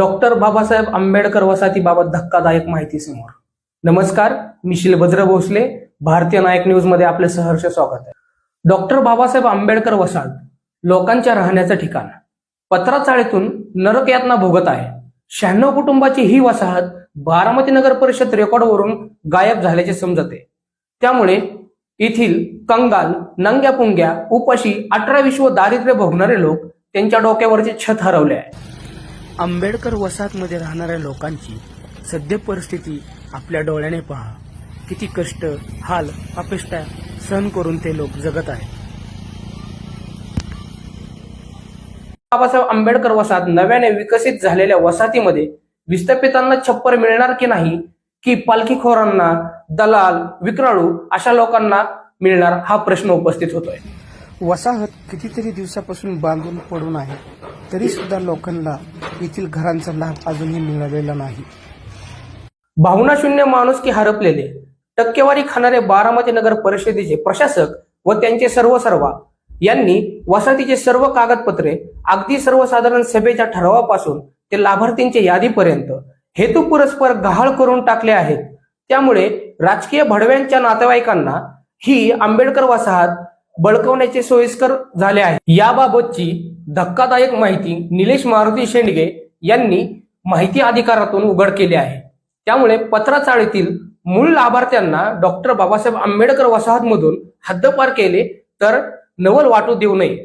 Doctor Babasaheb Ambedkar वसाहतीबाबत धक्कादायक माहिती समोर. नमस्कार मी शिलभद्र भोसले भारतीय नायक न्यूजमध्ये आपले सहर्ष स्वागत आहे. डॉक्टर बाबासाहेब आंबेडकर वसाहत लोकांच्या राहण्याचं ठिकाण. पत्राचाळीतून नरक नरकयातना भोगत आहे. शहाण्णव कुटुंबाची ही वसाहत बारामती नगर परिषद रेकॉर्डवरून गायब झाल्याचे समजते. त्यामुळे येथील कंगाल नंग्या पुंग्या उपाशी अठरा विश्व दारिद्र्य भोगणारे लोक त्यांच्या डोक्यावरचे छत हरवले आहे आंबेडकर वसाहतमध्ये राहणाऱ्या लोकांची सद्य परिस्थिती आपल्या डोळ्याने पहा. किती कष्ट हाल अपेष्टा सहन करून ते लोक जगत आहेत. बाबासाहेब आंबेडकर वसाहत नव्याने विकसित झालेल्या वसाहतीमध्ये विस्थापितांना छप्पर मिळणार की नाही की पालखीखोरांना दलाल विक्राळू अशा लोकांना मिळणार हा प्रश्न उपस्थित होतोय. वसाहत कितीतरी दिवसापासून बांधून पडून आहे तरी सुद्धा लोकांना येथील घरांचा लाभ अजूनही मिळालेला नाही. भावनाशून्य माणूस की हरपलेले टक्केवारी खाणारे बारामती नगर परिषदेचे प्रशासक व त्यांचे सर्व सर्वा यांनी वसाहतीचे सर्व कागदपत्रे अगदी सर्वसाधारण सभेच्या ठरावापासून ते लाभार्थींच्या यादीपर्यंत हेतू पुरस्पर गहाळ करून टाकले आहेत. त्यामुळे राजकीय भडव्यांच्या नातेवाईकांना ही आंबेडकर वसाहत बळकवण्याचे सोयीस्कर झाले आहे याबाबतची धक्कादायक माहिती निलेश मारुती शेंडगे यांनी माहिती अधिकारातून उघड केली आहे. त्यामुळे पत्राचाळीतील मूळ लाभार्थ्यांना डॉक्टर बाबासाहेब आंबेडकर वसाहतमधून हद्दपार केले तर नवल वाटू देऊ नये.